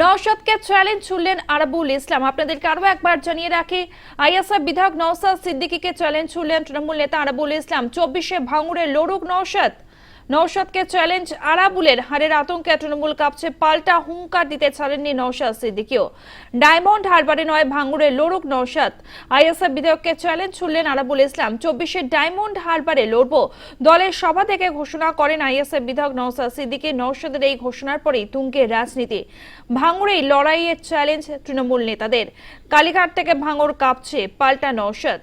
নওশাদকে challenge ছুড়লেন আরাবুল ইসলাম। আপনাদেরকে আরও একবার জানিয়ে রাখি, আইএসএফ বিধায়ক নওশাদ সিদ্দিকীকে চ্যালেঞ্জ ছুড়লেন তৃণমূল নেতা আরাবুল ইসলাম। চব্বিশে ভাঙুরে লড়ুক নওশাদ। নওশাদকে চ্যালেঞ্জ আরাবুলের হারের আতঙ্কে তৃণমূল কাঁপছে, পাল্টা হুঙ্কার দিতে ছাড়েননি নওশাদ সিদ্দিকিও। ডায়মন্ড হারবারে নয় ভাঙুরে লড়ুক নওশাদ। আইএসএফ বিধায়ককে চ্যালেঞ্জ ছুড়লেন আরাবুল ইসলাম। চব্বিশে ডায়মন্ড হারবারে লড়ব। দলের সভা থেকে ঘোষণা করেন আইএসএফ বিধায়ক নওশাদ সিদ্দিকী। নওশাদের এই ঘোষণার পরেই তুঙ্গে রাজনীতি। ভাঙুরেই লড়াইয়ের চ্যালেঞ্জ তৃণমূল নেতাদের। কালীঘাট থেকে ভাঙর কাঁপছে পাল্টা নওশাদ।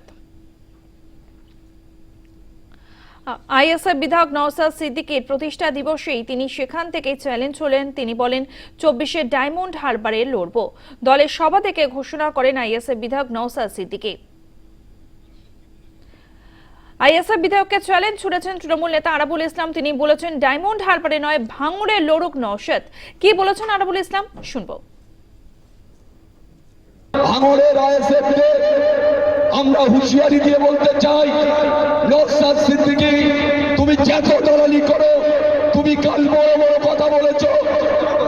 আইএসএফ বিধায়ক নওসাদ সিদ্দিকীর প্রতিষ্ঠা দিবসেই তিনি সেখান থেকে চ্যালেঞ্জ হলেন। তিনি বলেন, চব্বিশে ডায়মন্ড হারবারে লড়ব। দলের সভা থেকে ঘোষণা করেন আইএসএফ বিধায়ক নওসাদ সিদ্দিকী। আইএসএফ বিধায়ককে চ্যালেঞ্জ ছুড়েছেন তৃণমূল নেতা আরাবুল ইসলাম। তিনি বলেছেন, ডায়মন্ড হারবারে নয়, ভাঙড়ে লড়ুক নওশাদ কি বলেছেন আরাবুল ইসলাম? শুনব। আমরা হুঁশিয়ারি দিয়ে বলতে চাই নকশাদ সিদ্দিকী, তুমি যত দলালি করো, তুমি কাল বড় বড় কথা বলেছ,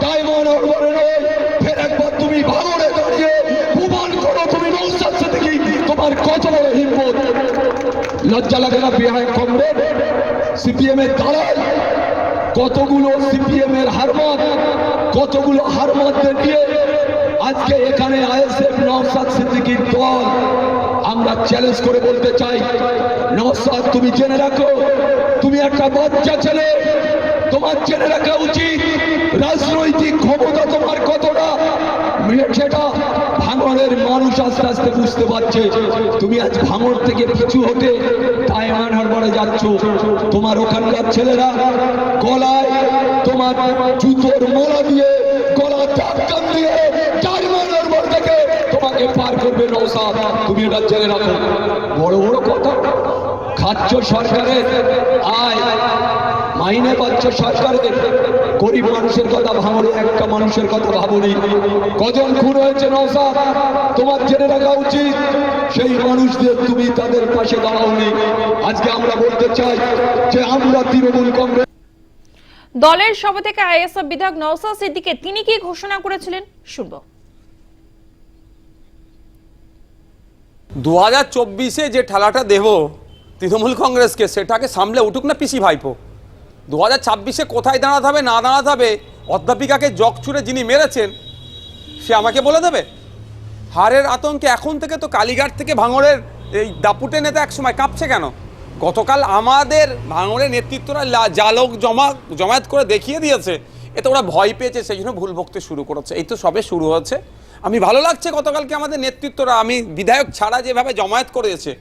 ডায়মন্ড হারবারে নয়, ফের একবার তুমি ভাঙড়ে দাঁড়িয়ে প্রমাণ করো, তুমি নকশাদ সিদ্দিকী, তোমার কত বড় হিম্মত? লজ্জা লাগে না বিহায় কমরেড? সিপিএম এর দালাল, কতগুলো সিপিএম এর হারমাত কতগুলো হারমাতদের নিয়ে আজকে এখানে আইএসএফ নওসাদ সিদ্দিকীর দল আমরা চ্যালেঞ্জ করে বলতে চাই। নওসাদ তুমি জেনে রাখো, তুমি একটা বাচ্চা ছেলে। তোমার জেনে রাখা উচিত, রাজনৈতিক ক্ষমতা তোমার কতটা? সেটা ভাঙড়ের মানুষ আস্তে আস্তে বুঝতে পারছে। তুমি আজ ভাঙড় থেকে পিছু হতে ডায়মন্ড হারবারে যাচ্ছ। তোমার ওখানকার ছেলেরা গলায় তোমার জুতোর মোড়া দিয়ে গলা ধাক্কান দিয়ে ডায়মন্ড হারবার থেকে তোমাকে পার করবে নৌসাদ, তুমি এটা জেনে রাখো। বড় বড় কথা। খাচ্ছ সরকারের আয়, মাইনে পাচ্ছ সরকারের গরিব মানুষের কথা ভাবনি একটা মানুষের কথা ভাবনি। কজন খুন হয়েছে নৌসাদ? তোমার জেনে রাখা উচিত। সেই মানুষদের তুমি তাদের পাশে দাঁড়াওনি। আজকে আমরা বলতে চাই যে আমরা তৃণমূল কংগ্রেস দলের সভা থেকে আইএসএফ বিধায়ক নওসাদ সিদ্দিকে, তিনি কি ঘোষণা করেছিলেন? শুনব। দু হাজার চব্বিশে যে ঠেলাটা দেব তৃণমূল কংগ্রেসকে, সেটাকে সামলে উঠুক না পিসি ভাইপো। দু হাজার ছাব্বিশে কোথায় দাঁড়াতে হবে, না দাঁড়াতে হবে, অধ্যাপিকাকে জগ ছুড়ে যিনি মেরেছেন, সে আমাকে বলে দেবে। হারের আতঙ্কে এখন থেকে তো কালীঘাট থেকে ভাঙড়ের এই দাপুটে নেতা একসময় কাঁপছে কেন? গতকাল আমাদের ভাঙড়ের নেতৃত্বরা জালক জমা, জমায়েত করে দেখিয়ে দিয়েছে, এতে ওরা ভয় পেয়েছে, সেই জন্য ভুল বকতে শুরু করেছে। এই তো সবে শুরু হচ্ছে আমি ভালো লাগছে গতকালকে আমাদের নেতৃত্বরা, আমি বিধায়ক ছাড়া যেভাবে জমায়েত করেছে,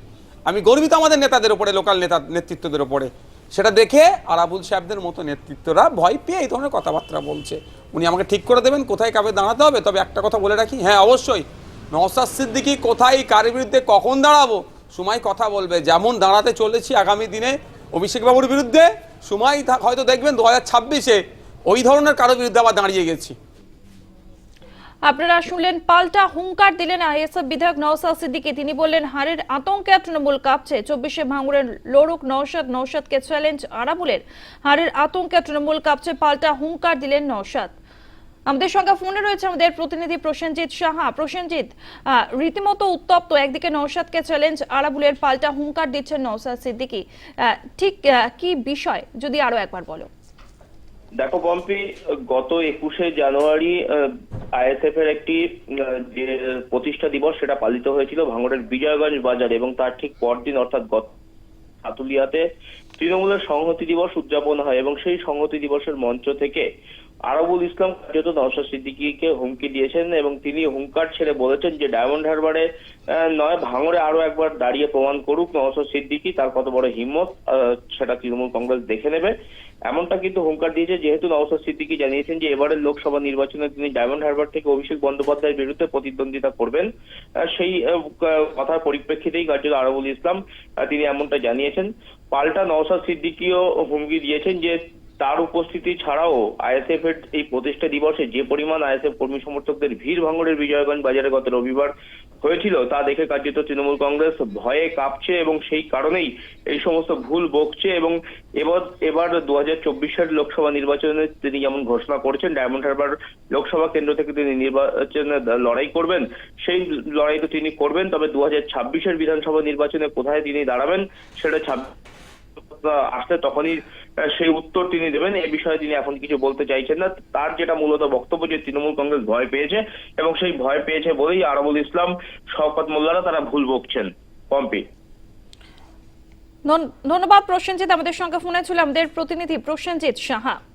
আমি গর্বিত আমাদের নেতাদের ওপরে লোকাল নেতা, নেতৃত্বদের ওপরে সেটা দেখে আরাবুল সাহেবদের মতো নেতৃত্বরা ভয় পেয়ে এই ধরনের কথাবার্তা বলছে। উনি আমাকে ঠিক করে দেবেন, কোথায় কাবে দাঁড়াতে হবে, তবে একটা কথা বলে রাখি হ্যাঁ অবশ্যই। নওসাদ সিদ্দিকি কোথায়, কার বিরুদ্ধে, কখন দাঁড়াবো? সময় কথা বলবে, যেমন দাঁড়াতে চলেছি আগামী দিনে অভিষেক বাবুর বিরুদ্ধে সময় হয়তো দেখবেন দু হাজার ছাব্বিশে ওই ধরনের কারও বিরুদ্ধে আবার দাঁড়িয়ে গেছি। আপনারা শুনলেন পাল্টা হুঙ্কার দিলেন আইএসএফ বিধায়ক নওসাদ সিদ্দিকী। তিনি বললেন হারের আতঙ্কে তৃণমূল কাঁপছে। চব্বিশে ভাঙুরের লড়ুক নৌসাদ নৌসাদকে চ্যালেঞ্জ আরাবুলের। হারের আতঙ্কে তৃণমূল কাঁপছে, পাল্টা হুঙ্কার দিলেন নৌসাদ আমাদের সঙ্গে ফোনে রয়েছে আমাদের প্রতিনিধি প্রসেনজিৎ সাহা। প্রসেনজিৎ রীতিমতো উত্তপ্ত। একদিকে নৌসাদকে চ্যালেঞ্জ আরাবুলের, পাল্টা হুঙ্কার দিচ্ছেন নৌসাদ সিদ্দিকী। ঠিক কি বিষয়? যদি আরও একবার বলো। দেখো পম্পি গত একুশে জানুয়ারি আইএসএফ এর একটি যে প্রতিষ্ঠা দিবস সেটা পালিত হয়েছিল ভাঙড়ের বিজয়গঞ্জ বাজার এবং তার ঠিক পরদিন, অর্থাৎ গত আতুলিয়াতে তৃণমূলের সংহতি দিবস উদযাপন হয় এবং সেই সংহতি দিবসের মঞ্চ থেকে আরবুল ইসলাম কার্যত নওশাদ সিদ্দিকীকে হুমকি দিয়েছেন এবং তিনি হুঙ্কার ছেড়ে বলেছেন যে ডায়মন্ড হারবারে নয়, ভাঙড়ে আরও একবার দাঁড়িয়ে প্রমাণ করুক নওশাদ সিদ্দিকী, তার কত বড় হিম্মত সেটা তৃণমূল কংগ্রেস দেখে নেবে। এমনটা কিন্তু হুঙ্কার দিয়েছে, যেহেতু নওশাদ সিদ্দিকী জানিয়েছেন যে এবারের লোকসভা নির্বাচনে তিনি ডায়মন্ড হারবার থেকে অভিষেক বন্দ্যোপাধ্যায়ের বিরুদ্ধে প্রতিদ্বন্দ্বিতা করবেন। সেই কথার পরিপ্রেক্ষিতেই কার্যত আরবুল ইসলাম তিনি এমনটা জানিয়েছেন। পাল্টা নওশাদ সিদ্দিকীও হুমকি দিয়েছেন যে তার উপস্থিতি ছাড়াও আইএসএফ এর এই প্রতিষ্ঠা দিবসে যে পরিমাণ আইএসএফ কর্মী সমর্থকদের ভিড় ভাঙড়ের বিজয়গঞ্জ বাজারে গত রবিবার হয়েছিল, তা দেখে কার্যত তৃণমূল কংগ্রেস ভয়ে কাঁপছে এবং সেই কারণেই এই সমস্ত ভুল বকছে এবং এবার এবার দু চব্বিশের লোকসভা নির্বাচনে তিনি যেমন ঘোষণা করেছেন, ডায়মন্ড হারবার লোকসভা কেন্দ্র থেকে তিনি নির্বাচনে লড়াই করবেন, সেই লড়াই তো তিনি করবেন, তবে দু হাজার বিধানসভা নির্বাচনে কোথায় তিনি দাঁড়াবেন, সেটা ছাব্বিশ আসলে তখনই সেই উত্তর তিনি দেবেন। এ বিষয়ে তিনি এখন কিছু বলতে চাইছেন না। তার যেটা মূলত বক্তব্য যে তৃণমূল কংগ্রেস ভয় পেয়েছে এবং সেই ভয় পেয়েছে বলেই আরবুল ইসলাম, শওকত মোল্লারা তারা ভুল বকছেন। পম্পি। ধন- ধন্যবাদ প্রসেনজিৎ। আমাদের সঙ্গে ফোনে ছিল আমাদের প্রতিনিধি প্রসেনজিৎ সাহা।